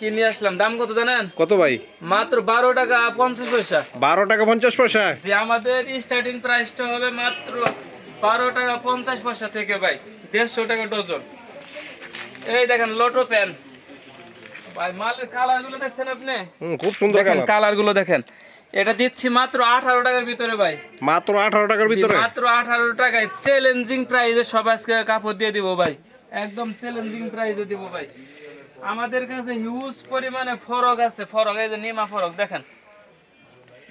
কি নিয়ে আসলাম? দাম কত জানেন? কত ভাই? মাত্র বারো টাকা পঞ্চাশ পয়সা। বারো টাকা পঞ্চাশ পয়সা? যে আমাদের স্টার্টিং প্রাইসটা হবে মাত্র বারো টাকা পঞ্চাশ পয়সা থেকে ভাই দেড়শো টাকা ডজন। এই দেখেন লোটো প্যান ভাই মালের কালারগুলো দেখছেন আপনি? খুব সুন্দর দেখেন কালারগুলো দেখেন। এটা দিচ্ছি মাত্র আঠারো টাকার ভিতরে ভাই। মাত্র আঠারো টাকার ভিতরে? মাত্র আঠারো টাকায় চ্যালেঞ্জিং প্রাইসে সব আজকে কাপড় দিয়ে দিব ভাই। একদম চ্যালেঞ্জিং প্রাইসে দিব ভাই। আমাদের কাছে হিউজ পরিমাণে ফরক আছে ফরক এই যে নিমা ফরক দেখেন।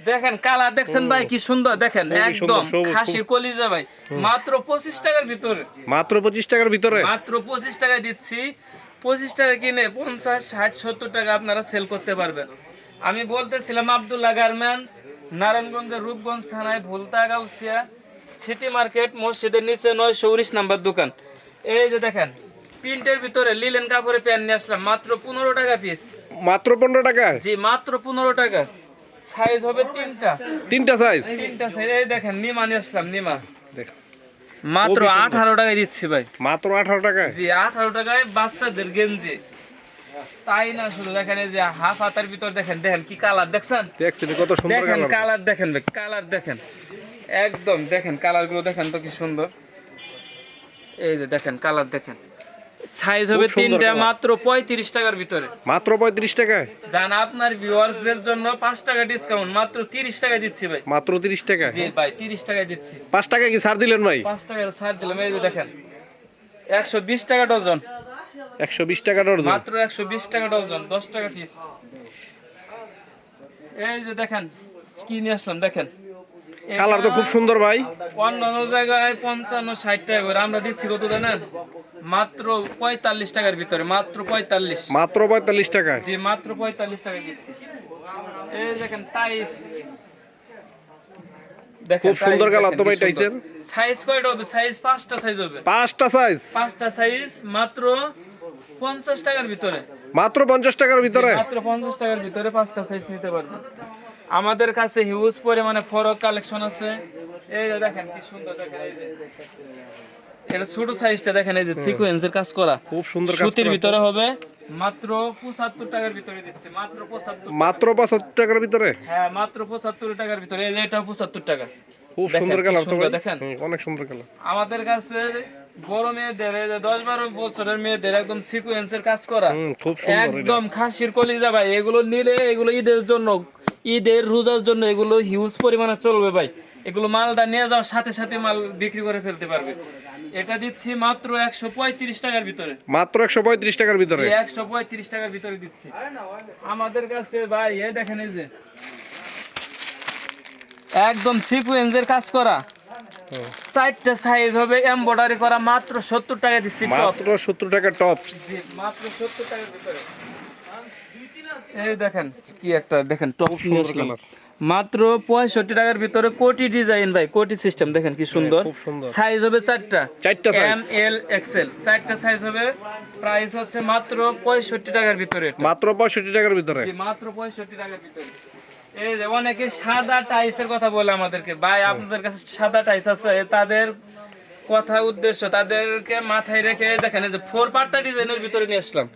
দেখেন কালার দেখছেন ভাই কি সুন্দর দেখেন একদম খাসির কলিজা ভাই। মাত্র পঁচিশ টাকার ভিতরে। মাত্র পঁচিশ টাকার ভিতরে? মাত্র পঁচিশ টাকায় দিচ্ছি। পঁচিশ টাকা কিনে পঞ্চাশ ষাট সত্তর টাকা আপনারা সেল করতে পারবেন। আমি বলতেছিলাম আবদুল্লাহ গার্মেন্টস নারায়ণগঞ্জের রূপগঞ্জ থানায় ভুলতা গাউসিয়া সিটি মার্কেট মসজিদের নিচে নয়শো উনিশ নাম্বার দোকান। এই যে দেখেন প্রিন্টের ভিতরে লিলেন কাপড়ে প্যান্ট নিয়ে আসলাম। মাত্র পনেরো টাকা পিস মাত্র পনেরো টাকা? জি মাত্র পনেরো টাকা। সাইজ হবে তিনটা। তিনটা সাইজ তিনটা সাইজ এই দেখেন নিমা নিয়ে আসলাম নিমা। মাত্র আঠারো টাকায় দিচ্ছি ভাই। মাত্র আঠারো টাকায়? জি আঠারো টাকায় বাচ্চাদের গেঞ্জি। তাই না শুধু দেখেন এই যে হাফ হাতার ভিতর দেখেন দেখেন কি কালার দেখছেন? দেখছিলি কত সুন্দর দেখেন কালার কালার দেখেন ভাই কালার দেখেন। একদম দেখেন কালারগুলো দেখেন তো কি সুন্দর। এই যে দেখেন কালার দেখেন। সাইজ হবে তিনটা মাত্র পঁয়ত্রিশ টাকার ভিতরে। মাত্র পঁয়ত্রিশ টাকায়? জান আপনার ভিউয়ার্সদের জন্য পাঁচ টাকা ডিসকাউন্ট মাত্র তিরিশ টাকায় দিচ্ছি ভাই। মাত্র তিরিশ টাকা জি ভাই তিরিশ টাকায় দিচ্ছি। পাঁচ টাকা কি ছাড় দিলেন ভাই? পাঁচ টাকা ছাড় দিলাম এই যে দেখেন। একশো বিশ টাকা ডজন। একশো বিশ টাকা ডর্জন মাত্র একশো বিশ টাকা ডজন দশ টাকা পিস এই যে দেখেন কি নিয়ে আসলাম দেখেন। কালার তো খুব সুন্দর ভাই। অন্যান্য জায়গায় পঞ্চান্ন ষাট টাকা করে। আমরা দিচ্ছি কত জানেন? মাত্র পঁয়তাল্লিশ টাকার ভিতরে মাত্র পঁয়তাল্লিশ। মাত্র পঁয়তাল্লিশ টাকায়। জি মাত্র পঁয়তাল্লিশ টাকা দিচ্ছি। এই দেখেন টাইস খুব সুন্দর colour তো ভাই টাইসের। সাইজ কয়টা হবে? সাইজ পাঁচটা সাইজ হবে। পাঁচটা সাইজ পাঁচটা সাইজ মাত্র পঞ্চাশ টাকার ভিতরে। মাত্র পঞ্চাশ টাকার ভিতরে। মাত্র পঞ্চাশ টাকার ভিতরে পাঁচটা সাইজ নিতে পারবেন। আমাদের কাছে হিউজ পরিমাণে ফরক কালেকশন আছে। এই যে দেখেন কি সুন্দর দেখেন এই যে। এটা ছোট সাইজটা দেখেন এই যে সিকোয়েন্সের কাজ করা। খুব সুন্দর সুতির ভিতরে হবে মাত্র পঁচাত্তর টাকার ভিতরে দিচ্ছে মাত্র পঁচাত্তর মাত্র পঁচাত্তর টাকার ভিতরে? হ্যাঁ মাত্র পঁচাত্তর টাকার ভিতরে এই যে এটা পঁচাত্তর টাকা। খুব সুন্দর কালার তো দেখেন। অনেক সুন্দর কালার। আমাদের কাছে বড় মেয়েদের এই যে দশ বারো বছরের মেয়েদের একদম সিকোয়েন্সের কাজ করা। খুব সুন্দর একদম খাসির কলিজা ভাই এগুলো নিলে এগুলো ঈদের জন্য ঈদের রোজার জন্য এগুলো হিউজ পরিমাণে চলবে ভাই। এগুলো মালটা নিয়ে যাওয়ার সাথে সাথে মাল বিক্রি করে ফেলতে পারবে। এটা দিচ্ছি মাত্র একশো পঁয়ত্রিশ টাকার ভিতরে। মাত্র একশো পঁয়ত্রিশ টাকার ভিতরে? একশো পঁয়ত্রিশ টাকার ভিতরে দিচ্ছি। আমাদের কাছে ভাই এই দেখেন এই যে। একদম সিকুয়েন্সের কাজ করা। চারটা সাইজ হবে এমব্রয়ডারি করা মাত্র সত্তর টাকা দিচ্ছি মাত্র সত্তর টাকা টপস মাত্র সত্তর টাকার ভিতরে। এই দেখেন কি একটা দেখেন টপ নিয়ে আসলাম। মাত্র পঁয়ষট্টি টাকার ভিতরে কোটি ডিজাইন ভাই কোটি সিস্টেম দেখেন কি সুন্দর। সাইজ হবে চারটা। চারটা এম এল এক্সেল চারটা সাইজ হবে প্রাইস হচ্ছে মাত্র পঁয়ষট্টি টাকার ভিতরে মাত্র পঁয়ষট্টি টাকার ভিতরে। মাত্র পঁয়ষট্টি টাকার ভিতরে। এই যে অনেকে সাদা টাইসের কথা বলে আমাদেরকে। ভাই আপনাদের কাছে সাদা টাইস আছে তাদের কথা উদ্দেশ্য তাদেরকে মাথায় রেখে দেখেন এই যে ফোর পার্টটা ডিজাইনের ভিতরে নিয়ে আসলাম।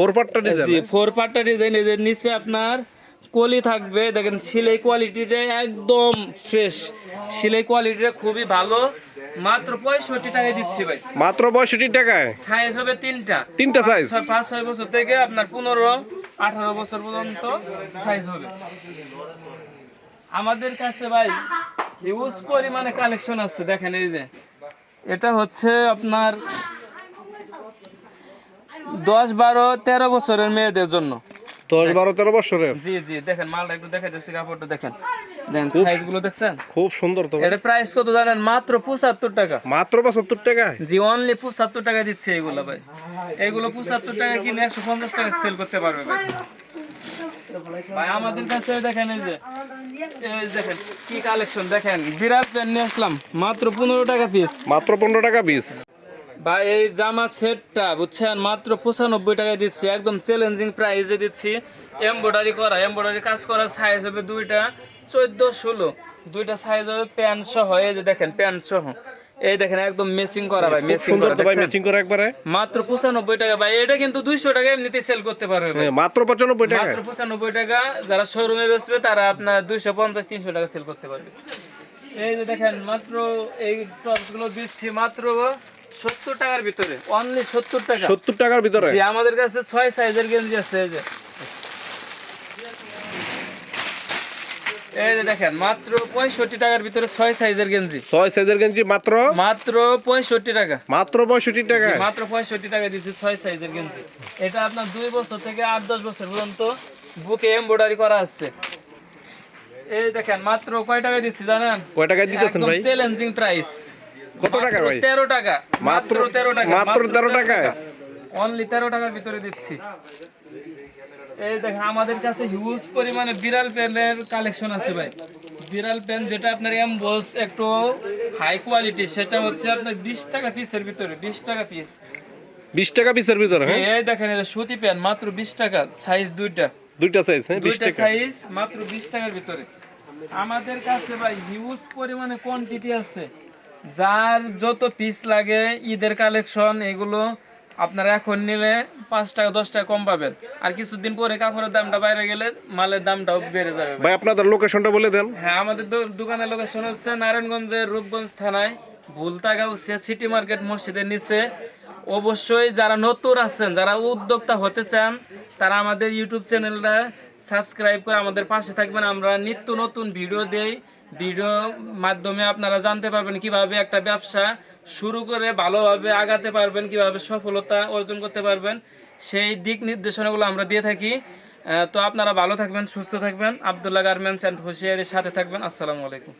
ফোর পার্টটা ডিজাইন জি ফোর পার্টটা ডিজাইন এই যে নিচে আপনার কলি থাকবে দেখেন সিলাই কোয়ালিটিটা একদম ফ্রেশ সিলাই কোয়ালিটিটা খুবই ভালো। মাত্র পঁয়ষট্টি টাকায় দিচ্ছি ভাই। মাত্র পঁয়ষট্টি টাকায়? সাইজ হবে তিনটা। তিনটা সাইজ পাঁচ ছয় বছর থেকে আপনার পনেরো আঠারো বছর পর্যন্ত সাইজ হবে। আমাদের কাছে ভাই হিউজ পরিমাণে কালেকশন আছে দেখেন এই যে। এটা হচ্ছে আপনার দশ বারো তেরো বছরের মেয়েদের জন্য। দশ বারো তেরো বছরের? জি জি দেখেন মালটা একটু দেখা যাচ্ছে কাপড়টা দেখেন। দেখেন সাইজগুলো দেখছেন? খুব সুন্দর তো। এটা প্রাইস কত জানেন? মাত্র পঁচাত্তর টাকা। মাত্র পঁচাত্তর টাকায়? জি অনলি পঁচাত্তর টাকা দিচ্ছে এগুলো ভাই। এগুলো পঁচাত্তর টাকা কিনে একশো পঞ্চাশ টাকা সেল করতে পারবে ভাই। ভাই আমাদের কাছে দেখেন এই যে এই দেখেন কি কালেকশন দেখেন বিরাট প্যান্ট নিয়ে আসলাম। মাত্র পনেরো টাকা পিস মাত্র পনেরো টাকা পিস ভাই এই জামা সেটটা বুঝছেন? মাত্র পঁচানব্বই টাকায় দিচ্ছি। একদম চ্যালেঞ্জিং প্রাইসে দিচ্ছি। এমব্রয়ডারি করা এমব্রয়ডারি কাজ করা সাইজ হবে দুইটা চোদ্দ ষোলো। দুইটা সাইজ হবে প্যান্ট সহ। এই যে দেখেন প্যান্ট সহ। এই দেখেন একদম মেসিং করা ভাই মেসিং করা ভাই? ম্যাচিং করে একবারে। মাত্র পঁচানব্বই টাকা ভাই এটা কিন্তু দুইশো টাকা এমনিতে সেল করতে পারবে ভাই। হ্যাঁ, মাত্র পঁচানব্বই টাকায় মাত্র পঁচানব্বই টাকা যারা শোরুমে বেচবে তারা আপনার দুইশো পঞ্চাশ তিনশো টাকা সেল করতে পারবে। এই যে দেখেন মাত্র এই টপগুলো দিচ্ছি মাত্র সত্তর টাকার ভিতরে অনলি সত্তর টাকা। সত্তর টাকার ভিতরে? যে আমাদের কাছে ছয় সাইজের গেঞ্জি আছে এই যে। এই যে দেখেন মাত্র পঁয়ষট্টি টাকার ভিতরে ছয় সাইজের গেঞ্জি। ছয় সাইজের গেঞ্জি মাত্র? মাত্র পঁয়ষট্টি টাকা। মাত্র পঁয়ষট্টি টাকায় মাত্র পঁয়ষট্টি টাকা দিচ্ছি ছয় সাইজের গেঞ্জি। এটা আপনার দুই বছর থেকে আট দশ বছর পর্যন্ত বুকে এমব্রয়ডারি করা আছে। এই দেখেন মাত্র কয় টাকা দিচ্ছি জানেন? কয় টাকায় দিতেছেন ভাই? চ্যালেঞ্জিং প্রাইস কত টাকা ভাই? তেরো টাকা। মাত্র তেরো টাকা মাত্র 13 টাকায়? অনলি তেরো টাকার ভিতরে দিচ্ছি। এই দেখেন আমাদের কাছে হিউজ পরিমাণে বিড়াল প্যান্টের কালেকশন আছে ভাই। বিড়াল প্যান্ট যেটা আপনার এমবস একটু হাই কোয়ালিটি সেটা হচ্ছে আপনার বিশ টাকা পিসের ভিতরে বিশ টাকা পিস বিশ টাকা পিসের ভিতরে হ্যাঁ? এই দেখেন যে সুতি প্যান্ট মাত্র বিশ টাকা সাইজ দুইটা। দুইটা সাইজ হ্যাঁ বিশ টাকা। সাইজ মাত্র বিশ টাকার ভিতরে। আমাদের কাছে ভাই হিউজ পরিমাণে কোয়ান্টিটি আছে। যার যত পিস লাগে ঈদের কালেকশন এগুলো আপনারা এখন নিলে পাঁচ টাকা দশ টাকা কম পাবেন। আর কিছুদিন পরে কাপড়ের দামটা বাইরে গেলে মালের দামটাও বেড়ে যাবে ভাই। আপনাদের লোকেশনটা বলে দেন। হ্যাঁ আমাদের দোকানের লোকেশন হচ্ছে নারায়ণগঞ্জের রূপগঞ্জ থানায় ভুলতাগাউসিয়া সিটি মার্কেট মসজিদের নিচে। অবশ্যই যারা নতুন আছেন যারা উদ্যোক্তা হতে চান তারা আমাদের ইউটিউব চ্যানেলটা সাবস্ক্রাইব করে আমাদের পাশে থাকবেন। আমরা নিত্য নতুন ভিডিও দেই। ভিডিও মাধ্যমে আপনারা জানতে পারবেন কীভাবে একটা ব্যবসা শুরু করে ভালোভাবে আগাতে পারবেন, কীভাবে সফলতা অর্জন করতে পারবেন, সেই দিক নির্দেশনাগুলো আমরা দিয়ে থাকি। তো আপনারা ভালো থাকবেন, সুস্থ থাকবেন। আবদুল্লাহ গার্মেন্টস অ্যান্ড হুঁশিয়ারির সাথে থাকবেন। আসসালামু আলাইকুম।